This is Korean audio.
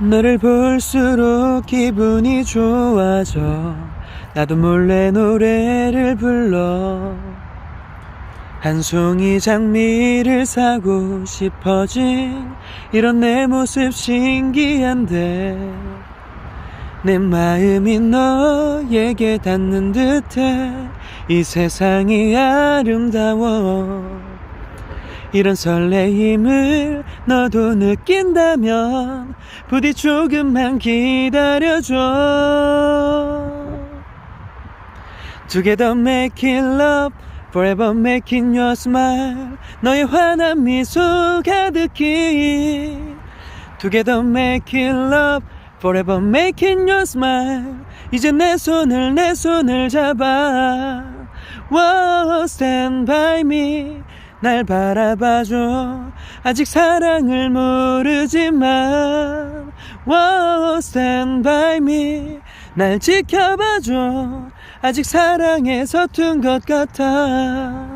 너를 볼수록 기분이 좋아져. 나도 몰래 노래를 불러. 한 송이 장미를 사고 싶어진 이런 내 모습 신기한데 내 마음이 너에게 닿는 듯해 이 세상이 아름다워 이런 설레임을 너도 느낀다면 부디 조금만 기다려줘 Together making love Forever making your smile 너의 환한 미소 가득히 Together making love Forever making your smile 이제 내 손을 내 손을 잡아 Wow, stand by me 날 바라봐줘. 아직 사랑을 모르지만 Wow, stand by me. 날 지켜봐줘. 아직 사랑에 서툰 것 같아